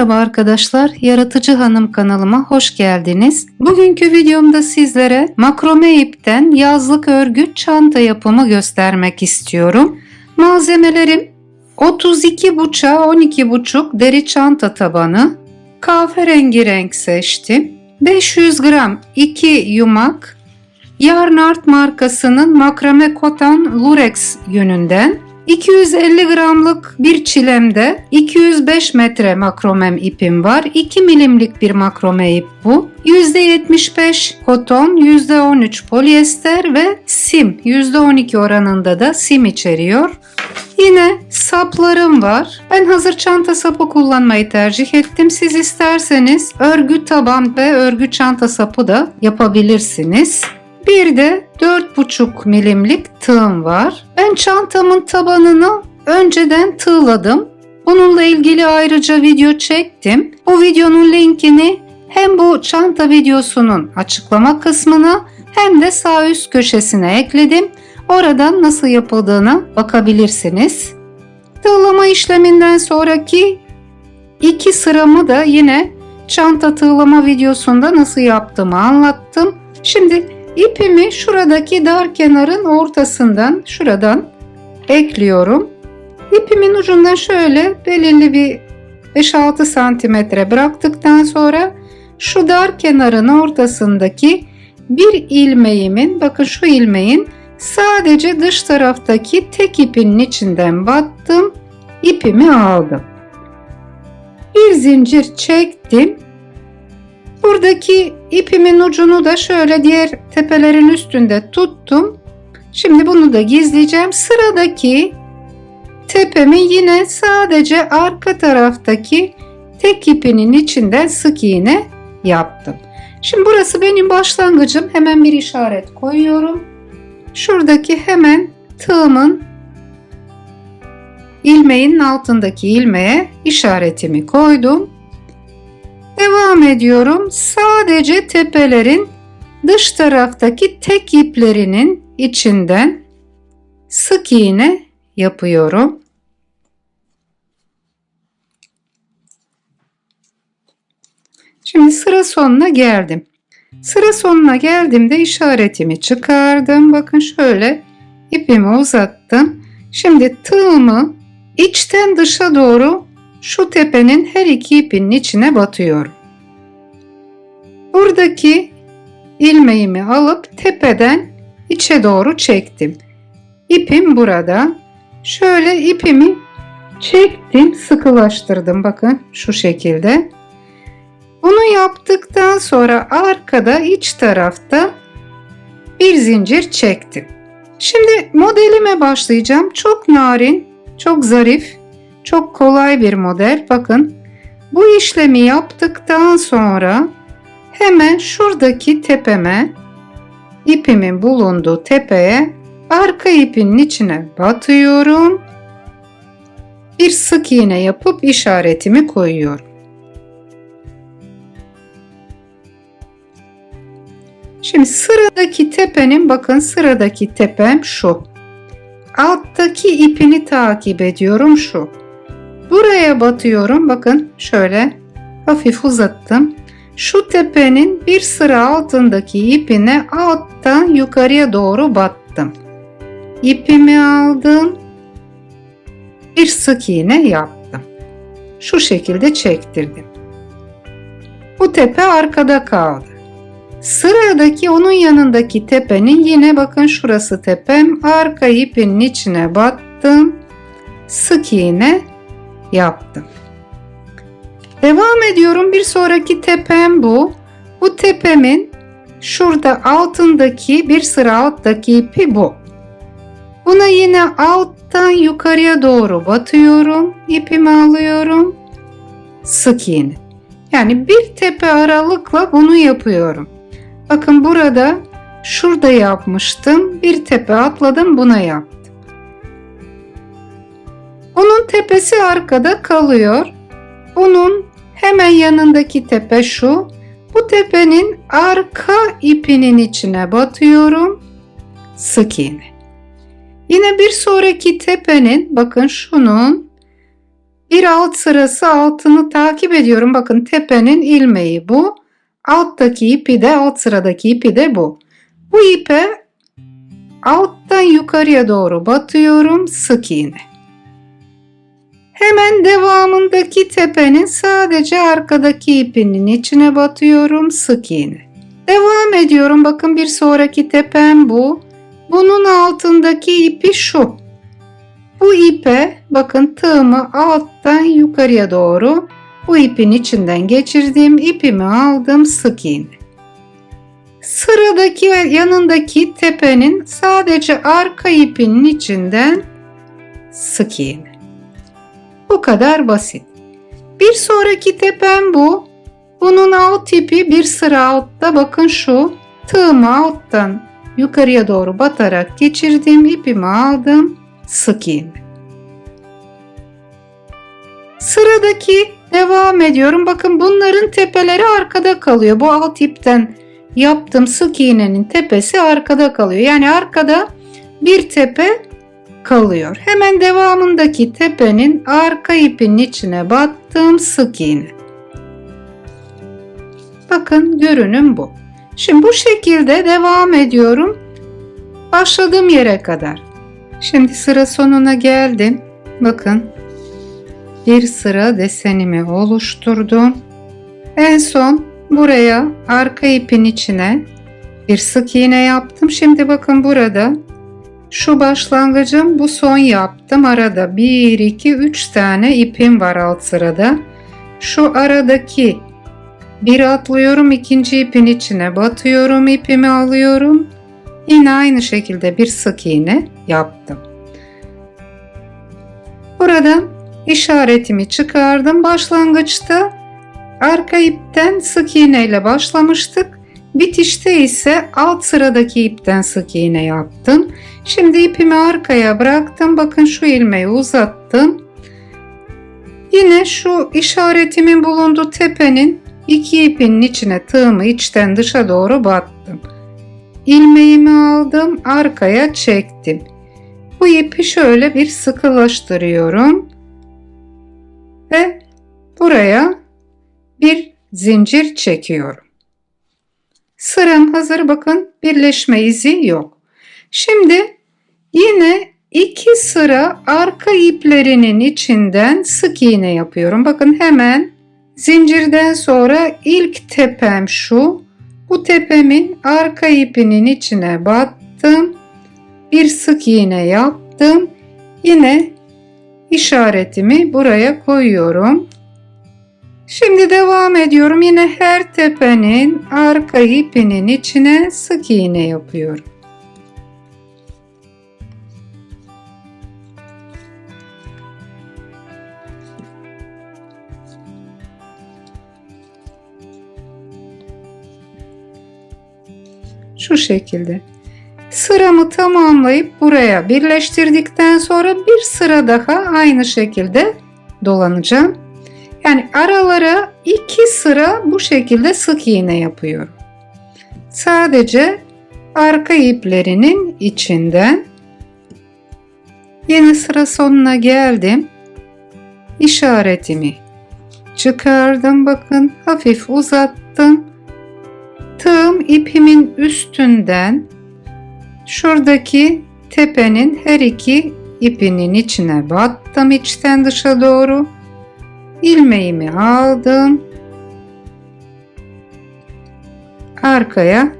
Merhaba arkadaşlar, Yaratıcı Hanım kanalıma hoş geldiniz. Bugünkü videomda sizlere makrome ipten yazlık örgü çanta yapımı göstermek istiyorum. Malzemelerim 32 buçuğa 12 buçuk deri çanta tabanı, kahverengi renk seçtim. 500 gram 2 yumak, Yarnart markasının makrame kotan lurex yününden 250 gramlık bir çilemde 205 metre makromem ipim var. 2 milimlik bir makrome ip bu. %75 koton, %13 polyester ve sim %12 oranında da sim içeriyor. Yine saplarım var. Ben hazır çanta sapı kullanmayı tercih ettim. Siz isterseniz örgü taban ve örgü çanta sapı da yapabilirsiniz. Bir de 4,5 milimlik tığım var. Ben çantamın tabanını önceden tığladım. Bununla ilgili ayrıca video çektim. Bu videonun linkini hem bu çanta videosunun açıklama kısmına hem de sağ üst köşesine ekledim. Oradan nasıl yapıldığına bakabilirsiniz. Tığlama işleminden sonraki iki sıramı da yine çanta tığlama videosunda nasıl yaptığımı anlattım. Şimdi İpimi şuradaki dar kenarın ortasından şuradan ekliyorum. İpimin ucundan şöyle belirli bir 5-6 santimetre bıraktıktan sonra şu dar kenarın ortasındaki bir ilmeğimin bakın şu ilmeğin sadece dış taraftaki tek ipinin içinden battım. ipimi aldım. Bir zincir çektim Buradaki ipimin ucunu da şöyle diğer tepelerin üstünde tuttum. Şimdi bunu da gizleyeceğim. Sıradaki tepemi yine sadece arka taraftaki tek ipinin içinden sık iğne yaptım. Şimdi burası benim başlangıcım. Hemen bir işaret koyuyorum. Şuradaki hemen tığımın ilmeğin altındaki ilmeğe işaretimi koydum. Devam ediyorum. Sadece tepelerin dış taraftaki tek iplerinin içinden sık iğne yapıyorum. Şimdi sıra sonuna geldim. Sıra sonuna geldiğimde işaretimi çıkardım. Bakın şöyle ipimi uzattım. Şimdi tığımı içten dışa doğru şu tepenin her iki ipinin içine batıyorum. Buradaki ilmeğimi alıp tepeden içe doğru çektim. İpim burada. Şöyle ipimi çektim, sıkılaştırdım bakın şu şekilde. Bunu yaptıktan sonra arkada iç tarafta bir zincir çektim. Şimdi modelime başlayacağım. Çok narin, çok zarif çok kolay bir model. Bakın bu işlemi yaptıktan sonra hemen şuradaki tepeme ipimin bulunduğu tepeye arka ipinin içine batıyorum. Bir sık iğne yapıp işaretimi koyuyorum. Şimdi sıradaki tepenin bakın sıradaki tepem şu. Alttaki ipini takip ediyorum şu. Buraya batıyorum. Bakın şöyle hafif uzattım. Şu tepenin bir sıra altındaki ipine alttan yukarıya doğru battım. İpimi aldım. Bir sık iğne yaptım. Şu şekilde çektirdim. Bu tepe arkada kaldı. Sıradaki onun yanındaki tepenin yine bakın şurası tepem. Arka ipinin içine battım. Sık iğne yaptım. Devam ediyorum. Bir sonraki tepem bu. Bu tepemin şurada altındaki bir sıra alttaki ipi bu. Buna yine alttan yukarıya doğru batıyorum. İpimi alıyorum. Sık iğne. Yani bir tepe aralıkla bunu yapıyorum. Bakın burada şurada yapmıştım. Bir tepe atladım buna yaptım. Tepesi arkada kalıyor. Bunun hemen yanındaki tepe şu. Bu tepenin arka ipinin içine batıyorum. Sık iğne. Yine bir sonraki tepenin bakın şunun Bir alt sırası altını takip ediyorum. Bakın tepenin ilmeği bu. Alttaki ipi de alt sıradaki ipi de bu. Bu ipe alttan yukarıya doğru batıyorum sık iğne. Hemen devamındaki tepenin sadece arkadaki ipinin içine batıyorum sık iğne. Devam ediyorum. Bakın bir sonraki tepem bu. Bunun altındaki ipi şu. Bu ipe bakın tığımı alttan yukarıya doğru bu ipin içinden geçirdiğim ipimi aldım sık iğne. Sıradaki ve yanındaki tepenin sadece arka ipinin içinden sık iğne. Bu kadar basit. Bir sonraki tepem bu. Bunun alt ipi bir sıra altta bakın şu tığımı alttan yukarıya doğru batarak geçirdiğim ipimi aldım sık iğne. Sıradaki devam ediyorum. Bakın bunların tepeleri arkada kalıyor. Bu alt ipten yaptığım sık iğnenin tepesi arkada kalıyor. Yani arkada bir tepe kalıyor. Hemen devamındaki tepenin arka ipinin içine battım sık iğne. Bakın görünüm bu. Şimdi bu şekilde devam ediyorum. Başladığım yere kadar. Şimdi sıra sonuna geldim. Bakın bir sıra desenimi oluşturdum. En son buraya arka ipin içine bir sık iğne yaptım. Şimdi bakın burada şu başlangıcım bu son yaptım. Arada 1 2 3 tane ipim var alt sırada. Şu aradaki bir atlıyorum ikinci ipin içine batıyorum ipimi alıyorum. Yine aynı şekilde bir sık iğne yaptım. Burada işaretimi çıkardım. Başlangıçta arka ipten sık iğne ile başlamıştık. Bitişte ise alt sıradaki ipten sık iğne yaptım. Şimdi ipimi arkaya bıraktım. Bakın şu ilmeği uzattım. Yine şu işaretimin bulunduğu tepenin iki ipinin içine tığımı içten dışa doğru battım. İlmeğimi aldım, arkaya çektim. Bu ipi şöyle bir sıkılaştırıyorum ve buraya bir zincir çekiyorum. Sıram hazır bakın birleşme izi yok. Şimdi yine iki sıra arka iplerinin içinden sık iğne yapıyorum. Bakın hemen zincirden sonra ilk tepem şu. Bu tepemin arka ipinin içine battım. Bir sık iğne yaptım. Yine işaretimi buraya koyuyorum. Şimdi devam ediyorum. Yine her tepenin arka ipinin içine sık iğne yapıyorum. Şu şekilde. Sıramı tamamlayıp buraya birleştirdikten sonra bir sıra daha aynı şekilde dolanacağım. Yani aralara iki sıra bu şekilde sık iğne yapıyorum. Sadece arka iplerinin içinden yeni sıra sonuna geldim. İşaretimi çıkardım bakın hafif uzattım. İpimin üstünden şuradaki tepenin her iki ipinin içine battım içten dışa doğru ilmeğimi aldım. Arkaya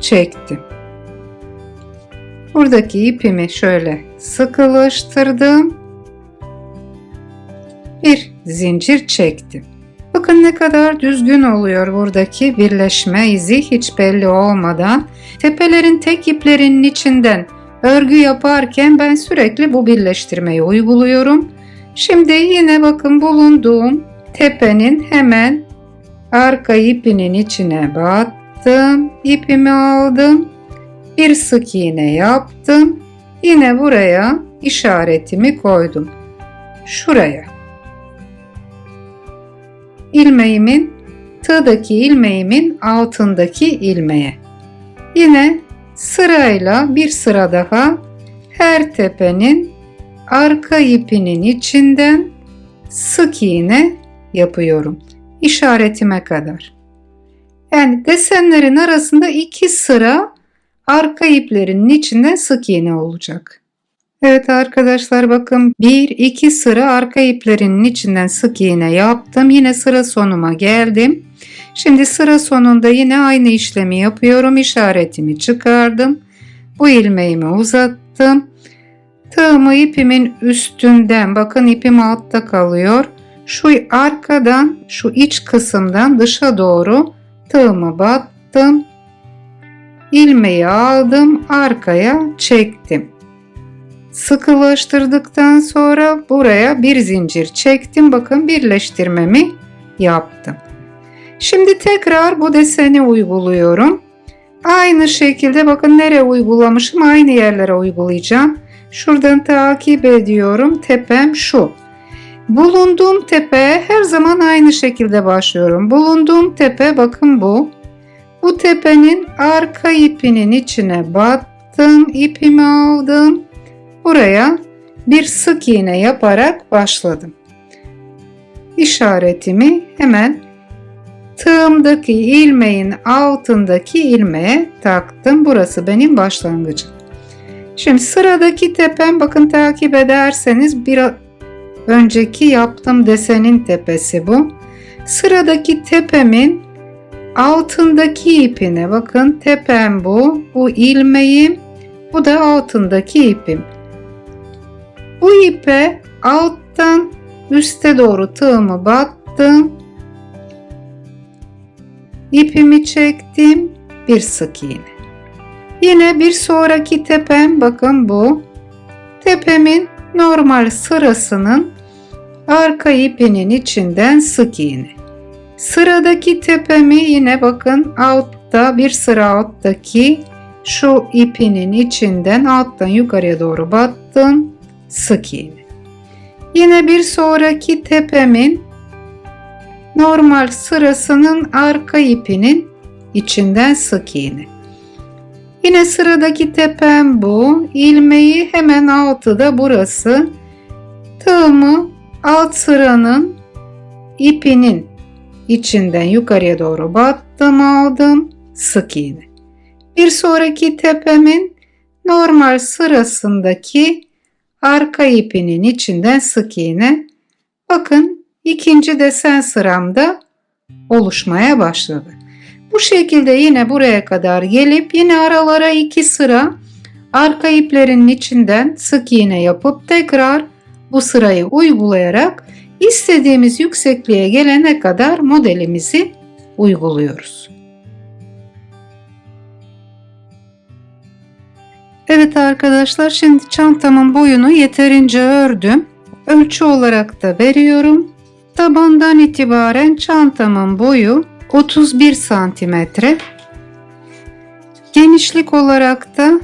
çektim. Buradaki ipimi şöyle sıkılaştırdım. Bir zincir çektim. Bakın ne kadar düzgün oluyor buradaki birleşme izi hiç belli olmadan. Tepelerin tek iplerinin içinden örgü yaparken ben sürekli bu birleştirmeyi uyguluyorum. Şimdi yine bakın bulunduğum tepenin hemen arka ipinin içine battım. ipimi aldım. Bir sık iğne yaptım. Yine buraya işaretimi koydum. Şuraya. İlmeğimin tığdaki ilmeğimin altındaki ilmeğe. Yine sırayla bir sıra daha her tepenin arka ipinin içinden sık iğne yapıyorum. İşaretime kadar. Yani desenlerin arasında iki sıra arka iplerinin içinden sık iğne olacak. Evet arkadaşlar bakın bir iki sıra arka iplerinin içinden sık iğne yaptım. Yine sıra sonuma geldim. Şimdi sıra sonunda yine aynı işlemi yapıyorum. İşaretimi çıkardım. Bu ilmeğimi uzattım. Tığımı ipimin üstünden bakın ipim altta kalıyor. Şu arkadan şu iç kısımdan dışa doğru tığımı battım. ilmeği aldım arkaya çektim. Sıkılaştırdıktan sonra buraya bir zincir çektim. Bakın birleştirmemi yaptım. Şimdi tekrar bu deseni uyguluyorum. Aynı şekilde bakın nereye uygulamışım aynı yerlere uygulayacağım. Şuradan takip ediyorum. Tepem şu. Bulunduğum tepe her zaman aynı şekilde başlıyorum. Bulunduğum tepe bakın bu. Bu tepenin arka ipinin içine battım. ipimi aldım. Buraya bir sık iğne yaparak başladım. İşaretimi hemen tığımdaki ilmeğin altındaki ilmeğe taktım. Burası benim başlangıcım. Şimdi sıradaki tepem bakın takip ederseniz bir önceki yaptığım desenin tepesi bu. Sıradaki tepemin altındaki ipine bakın tepem bu. Bu ilmeğim bu da altındaki ipim. Bu ipe alttan üste doğru tığımı battım. İpimi çektim. Bir sık iğne. Yine bir sonraki tepem bakın bu. Tepemin normal sırasının arka ipinin içinden sık iğne. Sıradaki tepemi yine bakın altta bir sıra alttaki şu ipinin içinden alttan yukarıya doğru battım sık iğne. Yine bir sonraki tepemin normal sırasının arka ipinin içinden sık iğne. Yine sıradaki tepem bu. İlmeği hemen altı da burası. Tığımı alt sıranın ipinin içinden yukarıya doğru battım aldım sık iğne. Bir sonraki tepemin normal sırasındaki arka ipinin içinden sık iğne. Bakın ikinci desen sıramda oluşmaya başladı. Bu şekilde yine buraya kadar gelip yine aralara iki sıra arka iplerin içinden sık iğne yapıp tekrar bu sırayı uygulayarak istediğimiz yüksekliğe gelene kadar modelimizi uyguluyoruz. Evet arkadaşlar şimdi çantamın boyunu yeterince ördüm. Ölçü olarak da veriyorum. Tabandan itibaren çantamın boyu 31 santimetre. Genişlik olarak da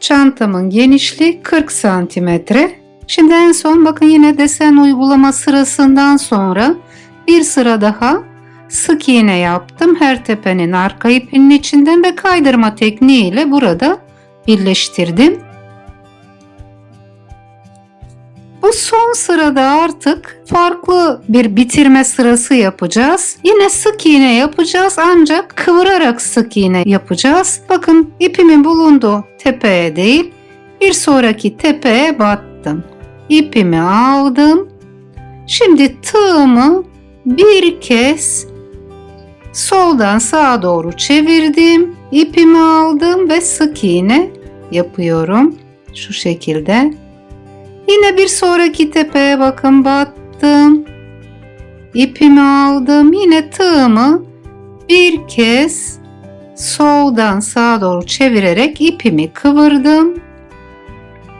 çantamın genişliği 40 santimetre. Şimdi en son bakın yine desen uygulama sırasından sonra bir sıra daha sık iğne yaptım. Her tepenin arka ipinin içinden ve kaydırma tekniğiyle burada birleştirdim. Bu son sırada artık farklı bir bitirme sırası yapacağız. Yine sık iğne yapacağız ancak kıvırarak sık iğne yapacağız. Bakın ipimin bulunduğu tepeye değil bir sonraki tepeye battım. İpimi aldım. Şimdi tığımı bir kez soldan sağa doğru çevirdim. İpimi aldım ve sık iğne yapıyorum. Şu şekilde. Yine bir sonraki tepeye bakın battım. İpimi aldım. Yine tığımı bir kez soldan sağa doğru çevirerek ipimi kıvırdım.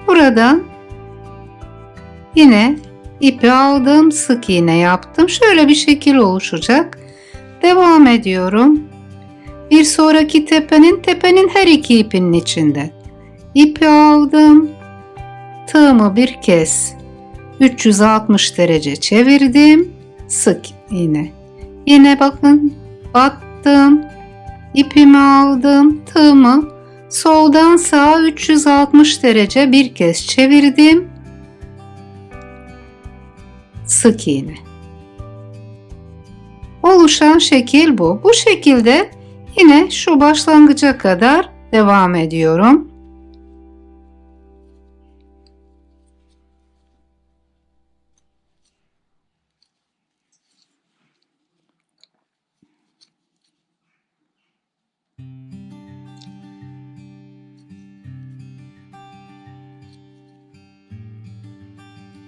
Buradan yine ipi aldım. Sık iğne yaptım. Şöyle bir şekil oluşacak. Devam ediyorum. Bir sonraki tepenin tepenin her iki ipinin içinde. İpi aldım Tığımı bir kez 360 derece çevirdim. Sık iğne. Yine bakın battım. ipimi aldım. Tığımı soldan sağa 360 derece bir kez çevirdim. sık iğne. Oluşan şekil bu. Bu şekilde yine şu başlangıca kadar devam ediyorum.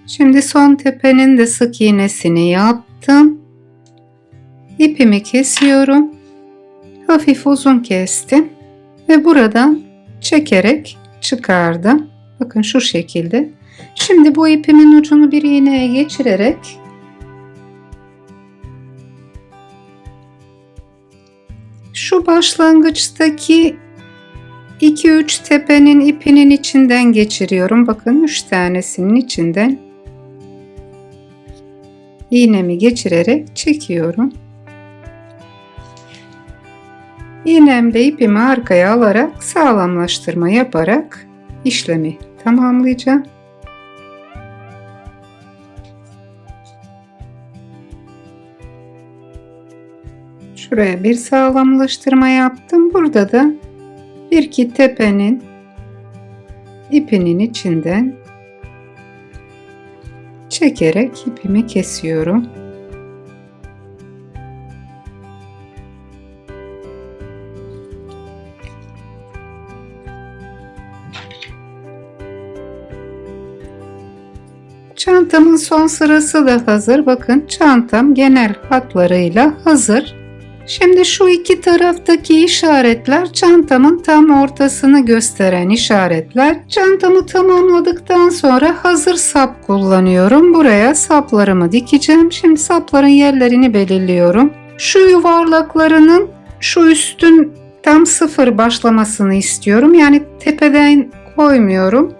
Şimdi son tepenin de sık iğnesini yaptım. İpimi kesiyorum. Hafif uzun kestim ve buradan çekerek çıkardım. Bakın şu şekilde. Şimdi bu ipimin ucunu bir iğneye geçirerek şu başlangıçtaki 2-3 tepenin ipinin içinden geçiriyorum. Bakın 3 tanesinin içinden iğnemi geçirerek çekiyorum. İğnemle ipimi arkaya alarak sağlamlaştırma yaparak işlemi tamamlayacağım. Şuraya bir sağlamlaştırma yaptım. Burada da bir iki tepenin ipinin içinden çekerek ipimi kesiyorum. Çantamın son sırası da hazır. Bakın çantam genel hatlarıyla hazır. Şimdi şu iki taraftaki işaretler çantamın tam ortasını gösteren işaretler. Çantamı tamamladıktan sonra hazır sap kullanıyorum. Buraya saplarımı dikeceğim. Şimdi sapların yerlerini belirliyorum. Şu yuvarlaklarının şu üstün tam sıfır başlamasını istiyorum. Yani tepeden koymuyorum.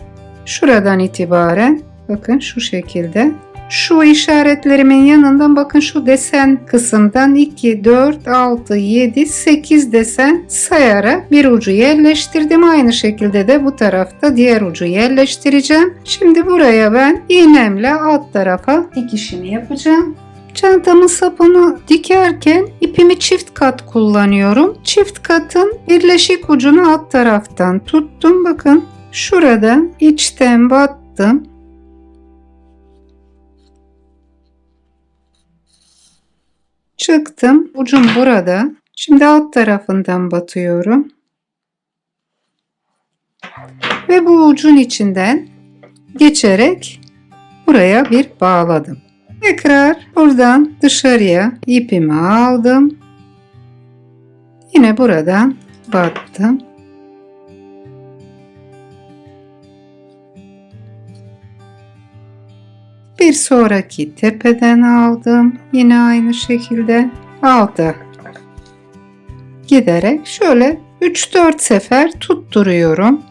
Şuradan itibaren bakın şu şekilde şu işaretlerimin yanından bakın şu desen kısımdan 2, 4, 6, 7, 8 desen sayarak bir ucu yerleştirdim. Aynı şekilde de bu tarafta diğer ucu yerleştireceğim. Şimdi buraya ben iğnemle alt tarafa dikişini yapacağım. Çantamın sapını dikerken ipimi çift kat kullanıyorum. Çift katın birleşik ucunu alt taraftan tuttum. Bakın şurada içten battım. Çıktım. Ucum burada. Şimdi alt tarafından batıyorum. Ve bu ucun içinden geçerek buraya bir bağladım. Tekrar buradan dışarıya ipimi aldım. Yine buradan battım. Bir sonraki tepeden aldım. Yine aynı şekilde alta giderek şöyle 3-4 sefer tutturuyorum.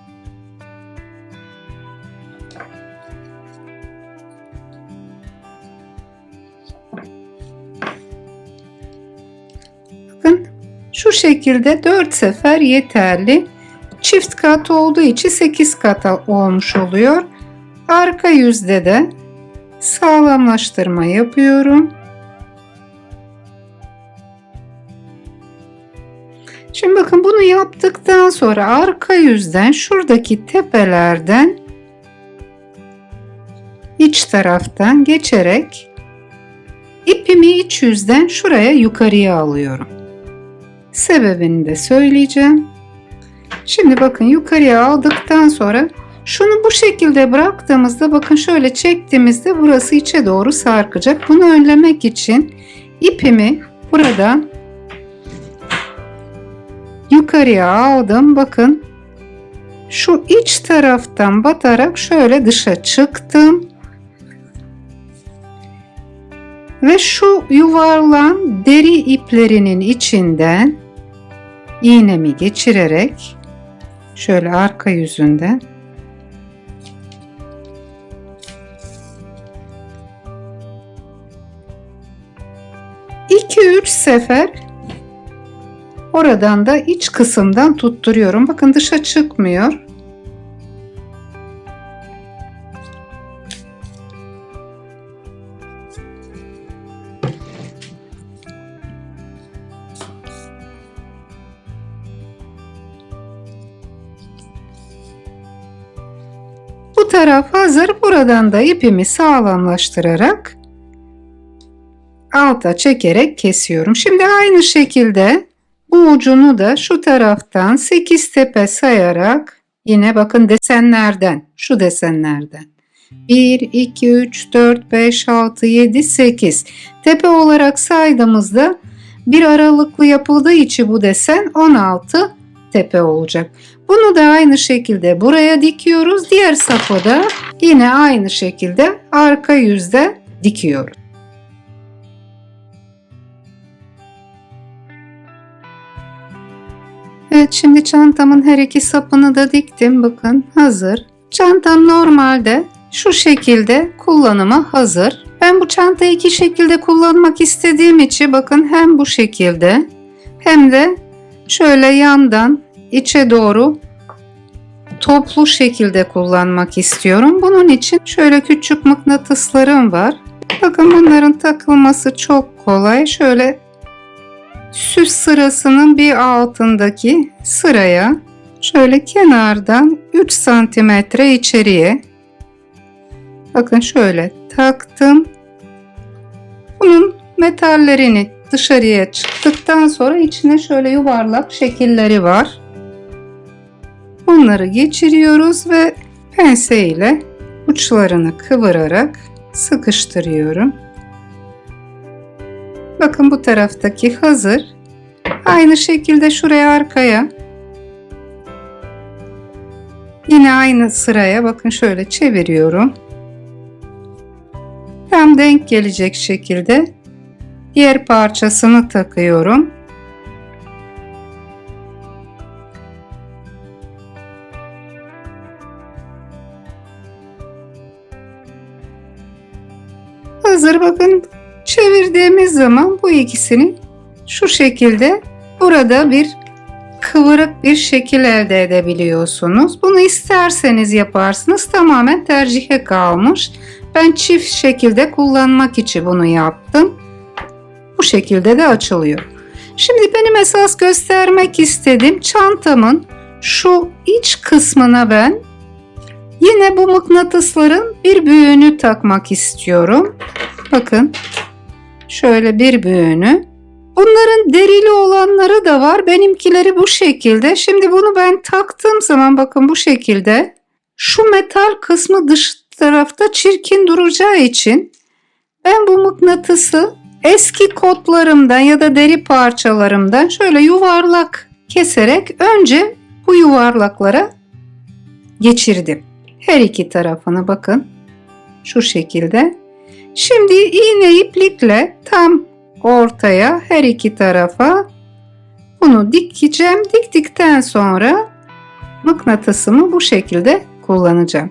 Bakın şu şekilde 4 sefer yeterli. Çift kat olduğu için 8 kat olmuş oluyor. Arka yüzde de sağlamlaştırma yapıyorum. Şimdi bakın bunu yaptıktan sonra arka yüzden şuradaki tepelerden iç taraftan geçerek ipimi iç yüzden şuraya yukarıya alıyorum. Sebebini de söyleyeceğim. Şimdi bakın yukarıya aldıktan sonra şunu bu şekilde bıraktığımızda bakın şöyle çektiğimizde burası içe doğru sarkacak. Bunu önlemek için ipimi buradan yukarıya aldım. Bakın şu iç taraftan batarak şöyle dışa çıktım. Ve şu yuvarlan deri iplerinin içinden iğnemi geçirerek şöyle arka yüzünden 2-3 sefer oradan da iç kısımdan tutturuyorum. Bakın dışa çıkmıyor. Bu taraf hazır. Buradan da ipimi sağlamlaştırarak alta çekerek kesiyorum. Şimdi aynı şekilde bu ucunu da şu taraftan 8 tepe sayarak yine bakın desenlerden şu desenlerden 1, 2, 3, 4, 5, 6, 7, 8 tepe olarak saydığımızda bir aralıklı yapıldığı için bu desen 16 tepe olacak. Bunu da aynı şekilde buraya dikiyoruz. Diğer safhada yine aynı şekilde arka yüzde dikiyoruz. Evet şimdi çantamın her iki sapını da diktim. Bakın hazır. Çantam normalde şu şekilde kullanıma hazır. Ben bu çantayı iki şekilde kullanmak istediğim için bakın hem bu şekilde hem de şöyle yandan içe doğru toplu şekilde kullanmak istiyorum. Bunun için şöyle küçük mıknatıslarım var. Bakın bunların takılması çok kolay. Şöyle süs sırasının bir altındaki sıraya şöyle kenardan 3 santimetre içeriye bakın şöyle taktım. Bunun metallerini dışarıya çıktıktan sonra içine şöyle yuvarlak şekilleri var. Bunları geçiriyoruz ve pense ile uçlarını kıvırarak sıkıştırıyorum. Bakın bu taraftaki hazır. Aynı şekilde şuraya arkaya yine aynı sıraya bakın şöyle çeviriyorum. Tam denk gelecek şekilde diğer parçasını takıyorum. Hazır bakın çevirdiğimiz zaman bu ikisini şu şekilde burada bir kıvırık bir şekil elde edebiliyorsunuz. Bunu isterseniz yaparsınız. Tamamen tercihe kalmış. Ben çift şekilde kullanmak için bunu yaptım. Bu şekilde de açılıyor. Şimdi benim esas göstermek istediğim çantamın şu iç kısmına ben yine bu mıknatısların bir büyüğünü takmak istiyorum. Bakın şöyle bir büyüğünü. Bunların derili olanları da var. Benimkileri bu şekilde. Şimdi bunu ben taktığım zaman bakın bu şekilde şu metal kısmı dış tarafta çirkin duracağı için ben bu mıknatısı eski kotlarımdan ya da deri parçalarımdan şöyle yuvarlak keserek önce bu yuvarlaklara geçirdim. Her iki tarafını bakın şu şekilde. Şimdi iğne iplikle tam ortaya her iki tarafa bunu dikeceğim. Diktikten sonra mıknatısımı bu şekilde kullanacağım.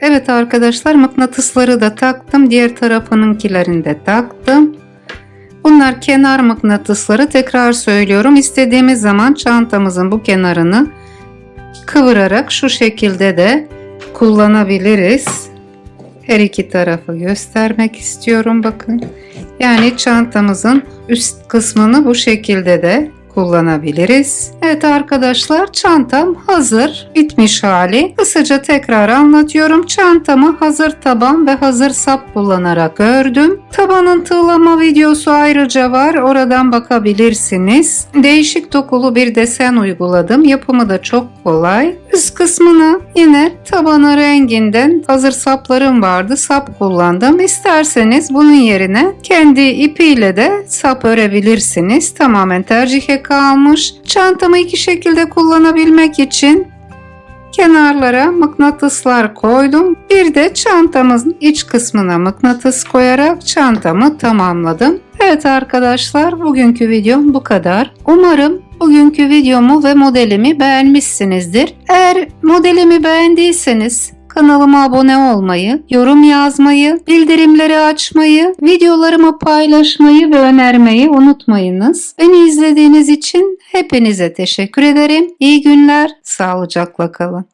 Evet arkadaşlar mıknatısları da taktım. Diğer tarafınınkilerini de taktım. Bunlar kenar mıknatısları tekrar söylüyorum. İstediğimiz zaman çantamızın bu kenarını kıvırarak şu şekilde de kullanabiliriz. Her iki tarafı göstermek istiyorum bakın. Yani çantamızın üst kısmını bu şekilde de kullanabiliriz. Evet arkadaşlar çantam hazır bitmiş hali. Kısaca tekrar anlatıyorum. Çantamı hazır taban ve hazır sap kullanarak ördüm. Tabanın tığlama videosu ayrıca var. Oradan bakabilirsiniz. Değişik dokulu bir desen uyguladım. Yapımı da çok kolay. Üst kısmını yine tabanı renginden hazır saplarım vardı. Sap kullandım. İsterseniz bunun yerine kendi ipiyle de sap örebilirsiniz. Tamamen tercihe kalmış. Çantamı iki şekilde kullanabilmek için kenarlara mıknatıslar koydum. Bir de çantamızın iç kısmına mıknatıs koyarak çantamı tamamladım. Evet arkadaşlar bugünkü videom bu kadar. Umarım bugünkü videomu ve modelimi beğenmişsinizdir. Eğer modelimi beğendiyseniz kanalıma abone olmayı, yorum yazmayı, bildirimleri açmayı, videolarımı paylaşmayı ve önermeyi unutmayınız. Beni izlediğiniz için hepinize teşekkür ederim. İyi günler, sağlıcakla kalın.